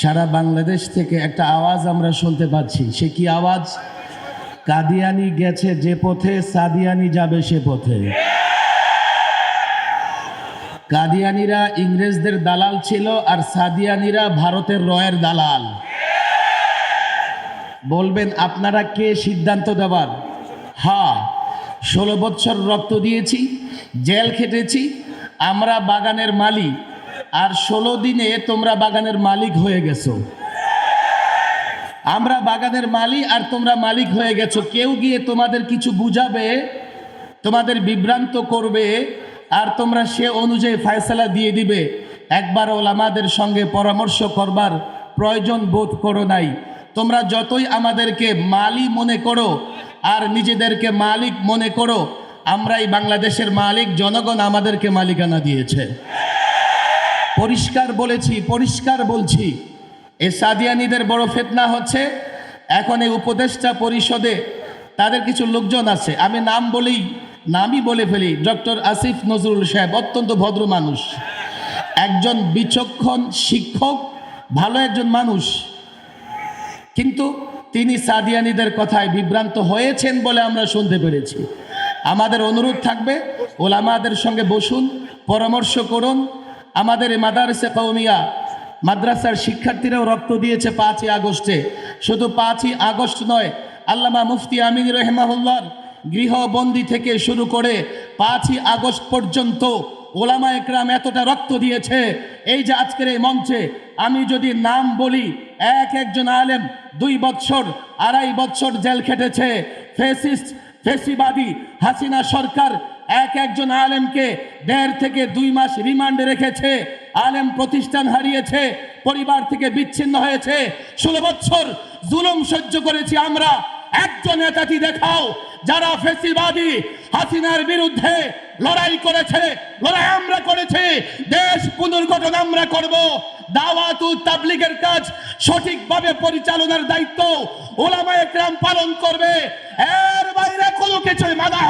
সারা বাংলাদেশ থেকে একটা আওয়াজ আমরা শুনতে পাচ্ছি। সে কি আওয়াজ? কাদিয়ানি গেছে যে পথে, সাদিয়ানি যাবে সে পথে। কাদিয়ানিরা ইংরেজদের দালাল ছিল আর সাদিয়ানিরা ভারতের রয়ের দালাল। বলবেন, আপনারা কে সিদ্ধান্ত দেবার? হ্যাঁ ষোলো বছর রক্ত দিয়েছি, জেল খেটেছি, আমরা বাগানের মালিক। আর ষোলো দিনে তোমরা বাগানের মালিক হয়ে গেছো। আমরা বাগানের মালিক আর তোমরা মালিক হয়ে গেছো। কেউ গিয়ে তোমাদের কিছু বুঝাবে, তোমাদের বিভ্রান্ত করবে, আর তোমরা সে অনুযায়ী ফয়সালা দিয়ে দিবে। একবার ওলামাদের সঙ্গে পরামর্শ করবার প্রয়োজন বোধ করো নাই। তোমরা যতই আমাদেরকে মালি মনে করো, আর নিজেদেরকে মালিক মনে করো, আমরাই বাংলাদেশের মালিক, জনগণ আমাদেরকে মালিকানা দিয়েছে। পরিষ্কার বলেছি, পরিষ্কার বলছি। এ সাদিয়ানিদের বড় ফেতনা হচ্ছে, এখন এই উপদেষ্টা পরিষদে তাদের কিছু লোকজন আছে। আমি নাম বলেই নামই বলে ফেলি, ডক্টর আসিফ নজরুল সাহেব, অত্যন্ত ভদ্র মানুষ। একজন বিচক্ষণ শিক্ষক, ভালো একজন মানুষ। কিন্তু তিনি সাদিয়ানিদের কথায় বিভ্রান্ত হয়েছেন বলে আমরা শুনতে পেরেছি। আমাদের অনুরোধ থাকবে, ওলামাদের সঙ্গে বসুন, পরামর্শ করুন আমাদের মাদারসে কৌমিয়া মাদ্রাসার শিক্ষার্থীরাও রক্ত দিয়েছে পাঁচই আগস্টে। শুধু পাঁচই আগস্ট নয়, আল্লামা মুফতি আমিন রহমাহুল্লার গৃহবন্দী থেকে শুরু করে পাঁচই আগস্ট পর্যন্ত ওলামা একরাম এতটা রক্ত দিয়েছে। এই যে আজকের এই মঞ্চে আমি যদি নাম বলি, এক একজন আলেম দুই বৎসর, আড়াই বৎসর জেল খেটেছে। ফেসিস্ট, ফেসিবাদী হাসিনা সরকার এক একজন আলেমকে দেড় থেকে দুই মাস রিমান্ডে রেখেছে, আলেম প্রতিষ্ঠান হারিয়েছে, পরিবার থেকে বিচ্ছিন্ন হয়েছে। ষোলো বছর জুলুম সহ্য করেছি আমরা। একজন নেতাটি দেখাও যারা ফেসিবাদী, হাসিনার বিরুদ্ধে লড়াই করেছে, লড়াই আমরা করেছি, দেশ পুনর্গঠন আমরা করব। দাওয়াতু তাবলিগের কাজ সঠিকভাবে পরিচালনার দায়িত্ব ওলামা একরাম পালন করবে। এর বাইরে কোনো কিছুই মানা